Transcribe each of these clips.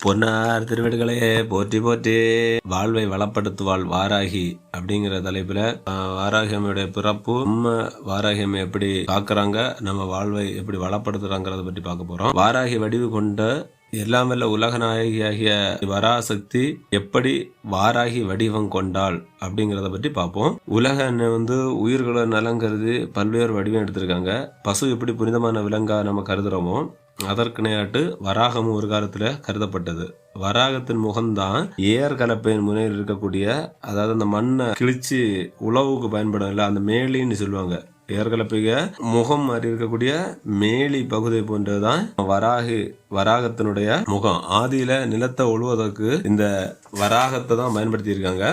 பொன்னார் திருவடிகளே போற்றி போற்றி. வாழ்வை வளப்படுத்துவாள் வாராகி அப்படிங்கிற தலைப்புல ஆஹ், வாராகி அம்மையுடைய பிறப்பு நம்ம வாராகி அம்மை எப்படி காக்குறாங்க நம்ம வாழ்வை எப்படி வளப்படுத்துறாங்கிறத பற்றி பார்க்க போறோம். வாராகி வடிவு கொண்ட எல்லாம் வல்ல உலக நாயகியாகிய வராசக்தி எப்படி வாராகி வடிவம் கொண்டாள் அப்படிங்கிறத பற்றி பார்ப்போம். உலக வந்து உயிர்களை நலங்கிறது பல்வேறு வடிவம் எடுத்திருக்காங்க. பசு எப்படி புனிதமான விலங்கா நம்ம கருதுறோமோ அதற்கிணையாட்டு வராகமும் ஒரு காலத்தில் கருதப்பட்டது. வராகத்தின் முகம்தான் ஏர் கலப்பையின் முனையில் இருக்கக்கூடிய அதாவது அந்த மண்ணை கிழிச்சு உழவுக்கு பயன்படும் இல்லை அந்த மேலின்னு சொல்லுவாங்க. ஏற்கலப்பிக முகம் மாதிரி இருக்கக்கூடிய மேலி பகுதி போன்றதுதான் வராகி வராகத்தினுடைய முகம். ஆதியில நிலத்தை ஒழுவதற்கு இந்த வராகத்தை தான் பயன்படுத்தி இருக்காங்க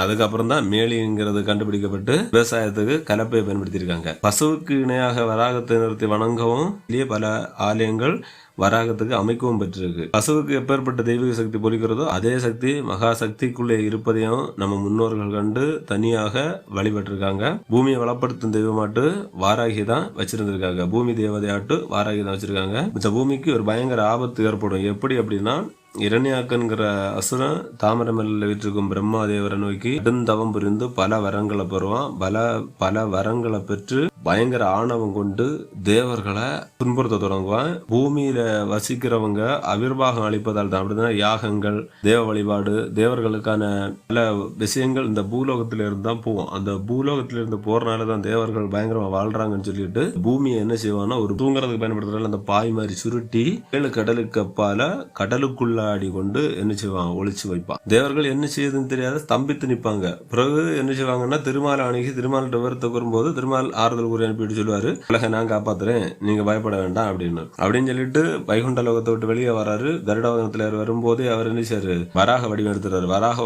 அதுக்கப்புறம் தான் மேலிங்கிறது கண்டுபிடிக்கப்பட்டு விவசாயத்துக்கு கலப்பையை பயன்படுத்தியிருக்காங்க. பசுவுக்கு இணையாக வராகத்தை நிறுத்தி வணங்கவும் இல்லையே பல ஆலயங்கள் வராகத்துக்கு அமைக்கவும் பெற்றிருக்கு. பசுவுக்கு எப்பேற்பட்ட தெய்வீக சக்தி பொலிக்கிறதோ அதே சக்தி மகா சக்திக்குள்ளே இருப்பதையும் நம்ம முன்னோர்கள் கண்டு தனியாக வழிபட்டிருக்காங்க. பூமியை வளப்படுத்தும் தெய்வமாட்டு வாராகி தான் வச்சிருந்திருக்காங்க. பூமி தேவதையாட்டு வாராகி தான் வச்சிருக்காங்க. இந்த பூமிக்கு ஒரு பயங்கர ஆபத்து ஏற்படும். எப்படி அப்படின்னா இரண்யாக்கன்கிற அசுரன் தாமரமல்ல வீற்றிருக்கும் பிரம்மாதேவரை நோக்கி நெடுந்தவம் புரிந்து பல வரங்களை பெறுவான். பல பல வரங்களை பெற்று பயங்கர ஆணவம் கொண்டு தேவர்களை துன்புறுத்த தொடங்குவான். பூமியில வசிக்கிறவங்க அவிர்வாகம் அளிப்பதால் தான். அப்படின்னா யாகங்கள் தேவ வழிபாடு தேவர்களுக்கான பல விஷயங்கள் இந்த பூலோகத்தில இருந்து தான் போவோம் அந்த பூலோகத்தில இருந்து போறனால தான் தேவர்கள் பயங்கரமா வாழ்றாங்கன்னு சொல்லிட்டு பூமியை என்ன செய்வாங்கன்னா ஒரு தூங்குறதுக்கு பயன்படுத்துறாங்க அந்த பாய் மாதிரி சுருட்டி ஏழு கடலுக்கு அப்பால கடலுக்குள்ளாடி கொண்டு என்ன செய்வாங்க ஒழிச்சு வைப்பான். தேவர்கள் என்ன செய்யுதுன்னு தெரியாத ஸ்தம்பித்து நிற்பாங்க. பிறகு என்ன செய்வாங்கன்னா திருமால் அணுகி திருமாலிட்ட விவரத்தை கூறும்போது திருமால் ஆறுதல் கூறி அனுப்பிட்டு சொல்லுவாரு. உலக நான் காப்பாத்துறேன். நீங்க பயப்பட வேண்டாம் அப்படின்னு. அப்படின்னு சொல்லிட்டு வைகுண்ட லோகத்தை விட்டு வெளியே வராரு. கருடாவதனத்துல வரும்போதே அவர் என்ன செய்யாரு வராக வடிவம் எடுத்துறாரு. வராக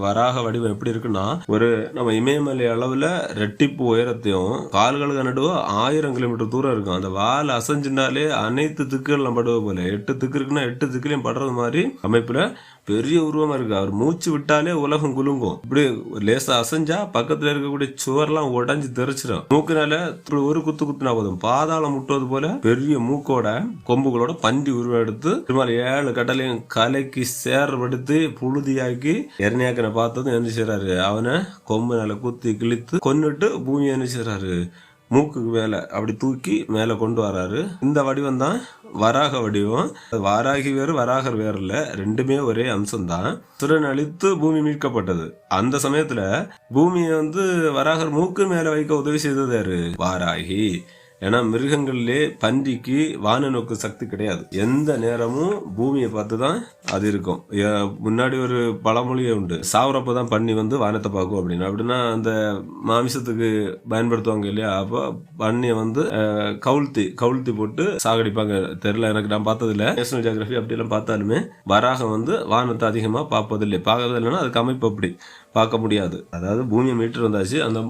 வராக வடிவம் எப்படி இருக்குன்னா ஒரு நம்ம இமயமலை அளவுல ரெட்டிப்பு உயரத்தையும் கால்களுக்கு நடுவு ஆயிரம் கிலோமீட்டர் தூரம் இருக்கும். அந்த வால் அசைஞ்சினாலே அனைத்து திக்குகள் படுவ போல. எட்டு திக்கு இருக்குன்னா எட்டு திக்குலையும் படுறது மாதிரி அமைப்புல பெரிய உருவமா இருக்கு. அவர் மூச்சு விட்டாலே உலகம் குலுங்கும். இப்படி லேசா அசைஞ்சா பக்கத்துல இருக்கக்கூடிய சுவர்லாம் உடஞ்சி தெரிச்சிடும் மூக்குனால இப்படி ஒரு குத்து குத்துனா போதும். பாதாளம் முட்டுவது போல பெரிய மூக்கோட கொம்புகளோட பண்டி உருவம் எடுத்து திருமலை ஏழு கடலையும் கலைக்கு சேர்படுத்தி புழுதியாக்கி எரணியாக்கனை பார்த்ததும் என்ன செய்யறாரு அவனை கொம்புனால குத்தி கிழித்து கொன்னுட்டு பூமியை என்ன செய்யறாரு மூக்குக்கு மேல அப்படி தூக்கி மேல கொண்டு வராரு. இந்த வடிவம் தான் வராக வடிவம். வாராகி வேறு வராகர் வேறு ரெண்டுமே ஒரே அம்சம்தான். சுரன் அழித்து பூமி மீட்கப்பட்டது. அந்த சமயத்துல பூமியை வந்து வராகர் மூக்கு மேல வைக்க உதவி செய்தது யாரு? வாராகி. ஏன்னா மிருகங்கள்லே பன்றிக்கு வான நோக்கு சக்தி கிடையாது. எந்த நேரமும் பூமியை பார்த்து தான் அது இருக்கும். ஏ- முன்னாடி ஒரு பழமொழியே உண்டு. சாவரப்ப தான் பண்ணி வந்து வானத்தை பார்க்கும் அப்படின்னு. அப்படின்னா அந்த மாமிசத்துக்கு பயன்படுத்துவாங்க இல்லையா? அப்போ பண்ணியை வந்து கவுழ்த்தி கவுழ்த்தி போட்டு சாகடிப்பாங்க. தெரியல எனக்கு நான் பார்த்ததில்ல. நேஷனல் ஜியோகிராஃபி அப்படிலாம் பார்த்தாலுமே வராகம் வந்து வானத்தை அதிகமாக பார்ப்பதில்லை. பார்க்கறது இல்லைன்னா அதுக்கு அமைப்பு அப்படி. பார்க்க முடியாது. அதாவது பூமியை மீட்டு வந்தாச்சு. அந்த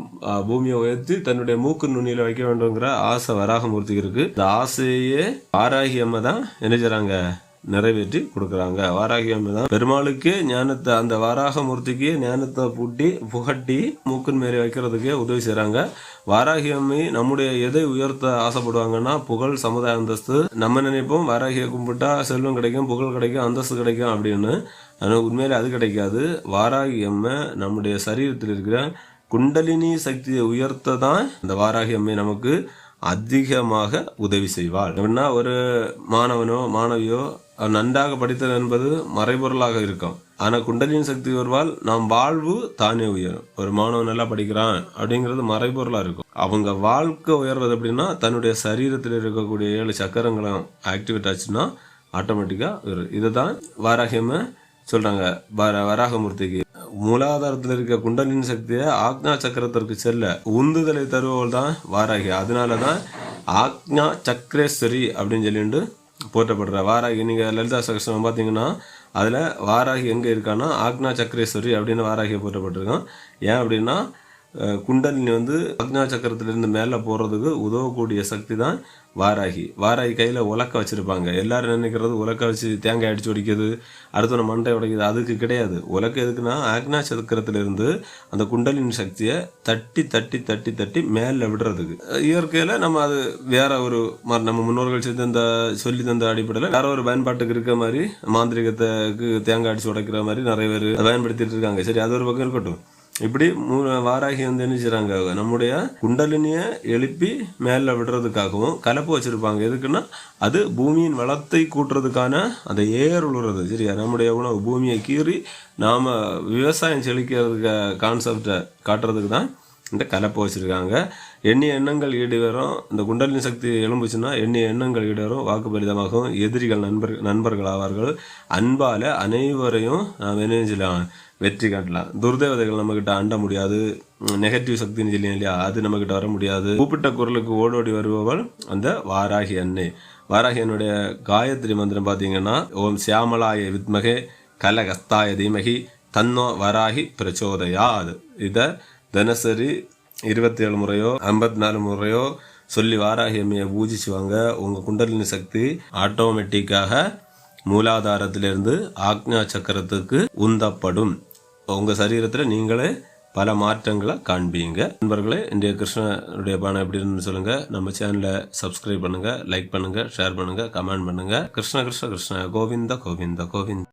பூமியை உயர்த்தி தன்னுடைய மூக்கு நுண்ணியில் வைக்க வேண்டுங்கிற ஆசை வராகமூர்த்திக்கு இருக்கு. இந்த ஆசையே ஆராகி அம்மா தான் என்ன செய்றாங்க? நிறைவேற்றி கொடுக்குறாங்க. வாராகி அம்மை தான் பெருமாளுக்கு ஞானத்தை அந்த வாராக மூர்த்திக்கு ஞானத்தை பூட்டி புகட்டி மூக்குன் மாரி வைக்கிறதுக்கே உதவி செய்கிறாங்க வாராகி அம்மை நம்முடைய எதை உயர்த்த ஆசைப்படுவாங்கன்னா புகழ் சமுதாய அந்தஸ்து. நம்ம நினைப்போம் வாராகியை கும்பிட்டா செல்வம் கிடைக்கும் புகழ் கிடைக்கும் அந்தஸ்து கிடைக்கும் அப்படின்னு. ஆனால் உண்மையிலே அது கிடைக்காது. வாராகி அம்மை நம்முடைய சரீரத்தில் இருக்கிற குண்டலினி சக்தியை உயர்த்த தான் இந்த வாராகி அம்மை நமக்கு அதிகமாக உதவி செய்வாள். அப்படின்னா ஒரு மாணவனோ மாணவியோ நன்றாக படித்தல் என்பது மறைபொருளாக இருக்கும். ஆனால் குண்டலின் சக்தி வருவால் நாம் வாழ்வு தானே உயரும். ஒரு மாணவன் நல்லா படிக்கிறான் அப்படிங்கிறது மறைபொருளாக இருக்கும். அவங்க வாழ்க்கை உயர்வது எப்படின்னா தன்னுடைய சரீரத்தில் இருக்கக்கூடிய ஏழு சக்கரங்களும் ஆக்டிவேட் ஆச்சுன்னா ஆட்டோமேட்டிக்காக உயரும் இதுதான் வாராகியம சொல்கிறாங்க வர- வராகமூர்த்திக்கு. மூலாதாரத்தில் இருக்க குண்டலின் சக்தியை ஆக்ஞா சக்கரத்திற்கு செல்ல உந்துதலை தருவோல் தான் வாராகி. அதனால தான் ஆக்ஞா சக்கரேஸ்வரி அப்படின்னு சொல்லிட்டு போற்றப்படுற வாராகி. நீங்கள் லலிதா சகஸ்ரம் பார்த்தீங்கன்னா அதில் வாராகி எங்கே இருக்கான்னா ஆக்னா சக்கரேஸ்வரி அப்படின்னு வாராகியை போற்றப்பட்டிருக்கான். ஏன் அப்படின்னா குண்டலினி வந்து அக்னா சக்கரத்திலிருந்து மேலே போகிறதுக்கு உதவக்கூடிய சக்தி தான் வாராகி. வாராகி கையில் உலக்க வச்சுருப்பாங்க. எல்லோரும் நினைக்கிறது? உலக்க வச்சு தேங்காய் அடிச்சு உடைக்கிறது அடுத்தவன மண்டை உடைக்கிறது அதுக்கு கிடையாது. உலக்க எதுக்குன்னா ஆக்னா சக்கரத்திலிருந்து அந்த குண்டலின் சக்தியை தட்டி தட்டி தட்டி தட்டி மேலே விடுறதுக்கு. இயற்கையில் நம்ம அது வேற ஒரு ம- நம்ம முன்னோர்கள் செய்த இந்த சொல்லி தந்த அடிப்படையில் வேற ஒரு பயன்பாட்டுக்கு இருக்க மாதிரி மாந்திரிகத்துக்கு தேங்காய் அடிச்சு உடைக்கிற மாதிரி நிறைய பேர் பயன்படுத்திட்டு இருக்காங்க. சரி அது ஒரு பக்கம் இருக்கட்டும். இப்படி மூ- வாராகி வந்து என்ன செய்கிறாங்க நம்முடைய குண்டலினியை எழுப்பி மேலே விடுறதுக்காகவும் கலப்பு வச்சிருப்பாங்க. எதுக்குன்னா அது பூமியின் வளத்தை கூட்டுறதுக்கான அந்த ஏர் உழுறது சரியா? நம்முடைய உணவு பூமியை கீறி நாம் விவசாயம் செழிக்கிறதுக்கு கான்செப்டை காட்டுறதுக்கு தான் இந்த கலப்பு வச்சிருக்காங்க எண்ணிய எண்ணங்கள் ஈடுவரும் இந்த குண்டலின் சக்தி எழும்புச்சுன்னா எண்ணிய எண்ணங்கள் ஈடுவரும் வாக்குப்பலிதமாகவும் எதிரிகள் நண்பர் நண்பர்கள் ஆவார்கள். அன்பால் அனைவரையும் வெற்றி காட்டலாம். துர்தேவதைகள் நம்மக்கிட்ட அண்ட முடியாது. நெகட்டிவ் சக்தின்னு சொல்லி இல்லையா? அது நம்மக்கிட்ட வர முடியாது. கூப்பிட்ட குரலுக்கு ஓடோடி வருபவள் அந்த வாராகி அன்னை வாராகி என்னுடைய காயத்ரி மந்திரம் பார்த்தீங்கன்னா ஓம் சியாமலாய வித்மகே கலகஸ்தாய தீமகி தன்னோ வராகி பிரச்சோதயாது. இதை தினசரி இருபத்தி ஏழு முறையோ ஐம்பத்தி நாலு முறையோ சொல்லி வாராகி அம்மையை பூஜிச்சுவாங்க. உங்கள் குண்டலினி சக்தி ஆட்டோமேட்டிக்காக மூலாதாரத்திலிருந்து ஆக்ஞா சக்கரத்துக்கு உந்தப்படும். உங்கள் சரீரத்தில் நீங்களே பல மாற்றங்களை காண்பீங்க. நண்பர்களே இன்றைய கிருஷ்ணனுடைய பானம் எப்படி இருந்துன்னு சொல்லுங்கள் நம்ம சேனலை சப்ஸ்கிரைப் பண்ணுங்கள் லைக் பண்ணுங்கள் ஷேர் பண்ணுங்கள் கமெண்ட் பண்ணுங்கள் கிருஷ்ண கிருஷ்ண கிருஷ்ண கோவிந்த கோவிந்த கோவிந்த்.